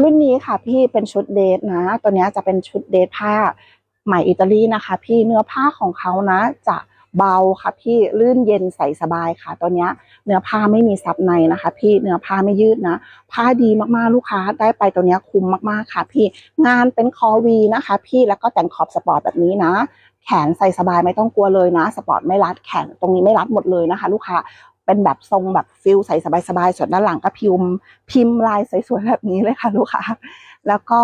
รุ่นนี้ค่ะพี่เป็นชุดเดทนะ ตัวนี้จะเป็นชุดเดทผ้าไหม่อิตาลีนะคะ พี่เนื้อผ้าของเขานะ จะเบาค่ะพี่ลื่นเย็นใส่สบายค่ะ ตัวนี้เนื้อผ้าไม่มีซับในนะคะ พี่เนื้อผ้าไม่ยืดนะ ผ้าดีมากๆลูกค้าได้ไปตัวนี้คุ้มมากๆค่ะ พี่งานเป็นคอวีนะคะ พี่แล้วก็แต่งขอบสปอร์ตแบบนี้นะ แขนใส่สบายไม่ต้องกลัวเลยนะ สปอร์ตไม่รัดแขนตรงนี้ไม่รัดหมดเลยนะคะ ลูกค้า เป็นแบบทรงแบบฟิลใส่สบายๆส่วนด้านหลังก็พิมพ์พิมพ์ลายสวยๆแบบนี้เลยค่ะลูกค้าแล้วก็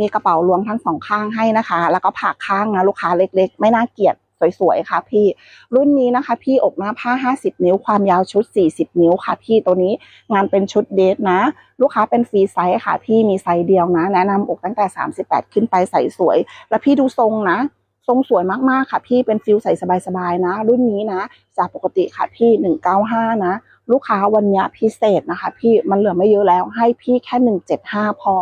มีกระเป๋ารวมทั้งสองข้างให้นะคะ แล้วก็ผากข้างนะลูกค้าเล็ก ๆ ไม่น่าเกลียดสวยๆค่ะพี่รุ่นนี้นะคะ พี่อกหน้าผ้า 50 นิ้วความยาวชุด 40 นิ้วค่ะ พี่ตัวนี้งานเป็นชุดเดทนะ ลูกค้าเป็นฟรีไซส์ค่ะ พี่มีไซส์เดียวนะ แนะนำอกตั้งแต่ 38 ขึ้นไปใส่สวย แล้วพี่ดูทรงนะ ทรงสวยมากๆค่ะพี่เป็นฟิลใส่สบายๆนะ รุ่นนี้นะ จากปกติค่ะพี่ 195 นะ ลูกค้าวันนี้พิเศษนะคะ พี่มันเหลือไม่เยอะแล้วให้พี่แค่ 175 พอ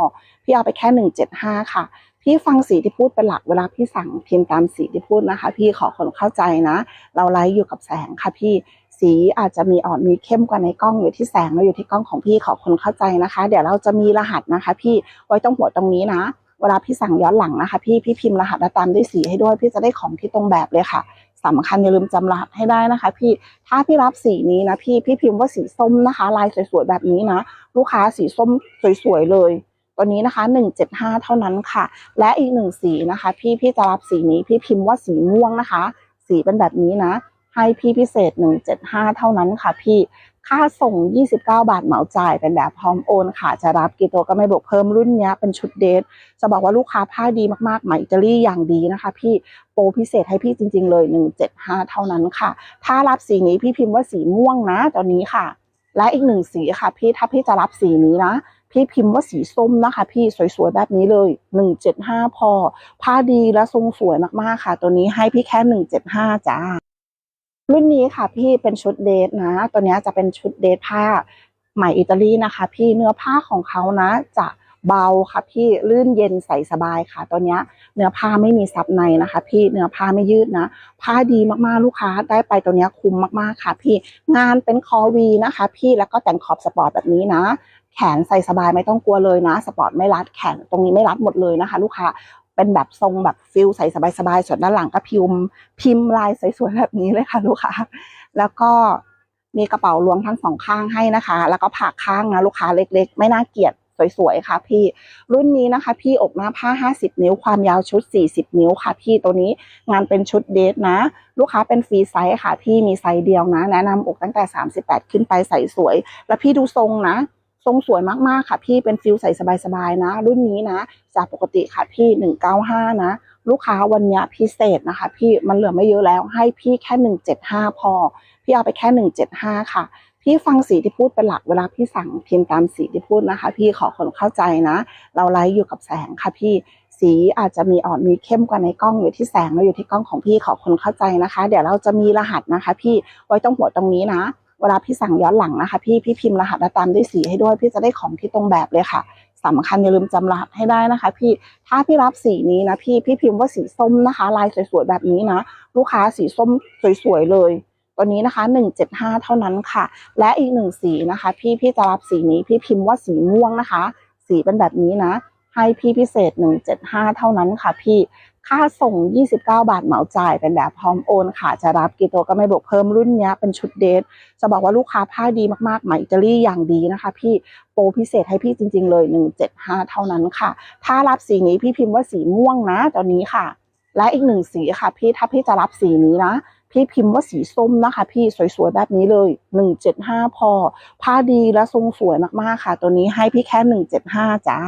พี่เอาไปแค่ 175 ค่ะ พี่ฟังสีที่พูดเป็นหลักเวลาพี่สั่งพิมพ์ตามสีที่พูดนะคะ พี่ขอคนเข้าใจนะ เราไลฟ์อยู่กับแสงค่ะพี่สีอาจจะมีอ่อนมีเข้มกว่าในกล้องอยู่ที่แสงแล้วอยู่ที่กล้องของพี่ขอคนเข้าใจนะคะ เดี๋ยวเราจะมีรหัสนะคะ พี่ไว้ตรงหัวตรงนี้นะ เวลาพี่สั่งย้อนหลังนะคะ พี่พี่พิมพ์รหัสและตามด้วยสีให้ด้วย พี่จะได้ของที่ตรงแบบเลยค่ะสำคัญอย่าลืมจำรหัสให้ได้นะคะ พี่ถ้าพี่รับสีนี้นะพี่พี่พิมพ์ว่าสีส้มนะคะ ลายสวยๆแบบนี้นะ ลูกค้าสีส้มสวยๆเลยตัวนี้นะคะ 175 เท่านั้นค่ะ และอีกหนึ่งสีนะคะ พี่พี่จะรับสีนี้พี่พิมพ์ว่าสีม่วงนะคะ สีเป็นแบบนี้นะ ให้พี่พิเศษ 175 เท่านั้นค่ะพี่ค่าส่ง 29 บาทเหมาจ่ายเป็นแบบพร้อมโอนค่ะ จะรับกี่ตัวก็ไม่บวกเพิ่มรุ่นนี้เป็นชุดเดทจะบอกว่าลูกค้าผ้าดีมากๆไหมอิตาลีอย่างดีนะคะ พี่โปรพิเศษให้พี่จริง ๆ เลย 175 เท่านั้นค่ะ ถ้ารับสีนี้พี่พิมพ์ว่าสีม่วงนะตัวนี้ค่ะ และอีกหนึ่งสีค่ะ พี่ถ้าพี่จะรับสีนี้นะพี่พิมพ์ว่าสีส้มนะคะ พี่สวยๆแบบนี้เลย 175 พอ ผ้าดีและทรงสวยมากๆค่ะ ตัวนี้ให้พี่แค่ 175 จ้า รุ่นนี้ค่ะพี่เป็นชุดเดทนะ ตัวนี้จะเป็นชุดเดทผ้าไหม่อิตาลีนะคะ พี่เนื้อผ้าของเขานะ จะเบาค่ะพี่ลื่นเย็นใส่สบายค่ะ ตัวนี้เนื้อผ้าไม่มีซับในนะคะ พี่เนื้อผ้าไม่ยืดนะ ผ้าดีมากๆลูกค้าได้ไปตัวนี้คุ้มมากๆค่ะ พี่งานเป็นคอวีนะคะ พี่แล้วก็แต่งขอบสปอร์ตแบบนี้นะแขนใส่สบายไม่ต้องกลัวเลยนะ สปอร์ตไม่รัดแขนตรงนี้ไม่รัดหมดเลยนะคะ ลูกค้า เป็นแบบทรงแบบฟิลใส่สบายๆส่วนด้านหลังก็พิมพ์พิมพ์ลายสวยๆแบบนี้เลยค่ะลูกค้าแล้วก็มีกระเป๋ารวมทั้งสองข้างให้นะคะ แล้วก็ผากข้างนะลูกค้าเล็ก ๆ ไม่น่าเกลียดสวยๆค่ะพี่รุ่นนี้นะคะ พี่อกหน้าผ้า 50 นิ้วความยาวชุด 40 นิ้วค่ะ พี่ตัวนี้งานเป็นชุดเดทนะ ลูกค้าเป็นฟรีไซส์ค่ะ พี่มีไซส์เดียวนะ แนะนำอกตั้งแต่ 38 ขึ้นไปใส่สวย แล้วพี่ดูทรงนะ ทรงสวยมากๆค่ะพี่เป็นฟิลใส่สบายๆนะ รุ่นนี้นะ จากปกติค่ะพี่ 195 นะ ลูกค้าวันนี้พิเศษนะคะ พี่มันเหลือไม่เยอะแล้วให้พี่แค่ 175 พอ พี่เอาไปแค่ 175 ค่ะ พี่ฟังสีที่พูดเป็นหลักเวลาพี่สั่งพิมพ์ตามสีที่พูดนะคะ พี่ขอคนเข้าใจนะ เราไลฟ์อยู่กับแสงค่ะพี่สีอาจจะมีอ่อนมีเข้มกว่าในกล้องอยู่ที่แสงแล้วอยู่ที่กล้องของพี่ขอคนเข้าใจนะคะ เดี๋ยวเราจะมีรหัสนะคะ พี่ไว้ตรงหัวตรงนี้นะ เวลาพี่สั่งย้อนหลังนะคะ พี่พี่พิมพ์รหัสและตามด้วยสีให้ด้วย พี่จะได้ของที่ตรงแบบเลยค่ะสำคัญอย่าลืมจำรหัสให้ได้นะคะ พี่ถ้าพี่รับสีนี้นะพี่พี่พิมพ์ว่าสีส้มนะคะ ลายสวยๆแบบนี้นะ ลูกค้าสีส้มสวยๆเลยตัวนี้นะคะ 175 เท่านั้นค่ะ และอีกหนึ่งสีนะคะ พี่พี่จะรับสีนี้พี่พิมพ์ว่าสีม่วงนะคะ สีเป็นแบบนี้นะ ให้พี่พิเศษ 175 เท่านั้นค่ะพี่ค่าส่ง 29 บาทเหมาจ่ายเป็นแบบพร้อมโอนค่ะ จะรับกี่ตัวก็ไม่บวกเพิ่มรุ่นนี้เป็นชุดเดทจะบอกว่าลูกค้าผ้าดีมากๆไหมอิตาลีอย่างดีนะคะ พี่โปรพิเศษให้พี่จริง ๆ เลย 175 เท่านั้นค่ะ ถ้ารับสีนี้พี่พิมพ์ว่าสีม่วงนะตัวนี้ค่ะ และอีกหนึ่งสีค่ะ พี่ถ้าพี่จะรับสีนี้นะพี่พิมพ์ว่าสีส้มนะคะ พี่สวยๆแบบนี้เลย 175 พอ ผ้าดีและทรงสวยมากๆค่ะ ตัวนี้ให้พี่แค่ 175 จ้า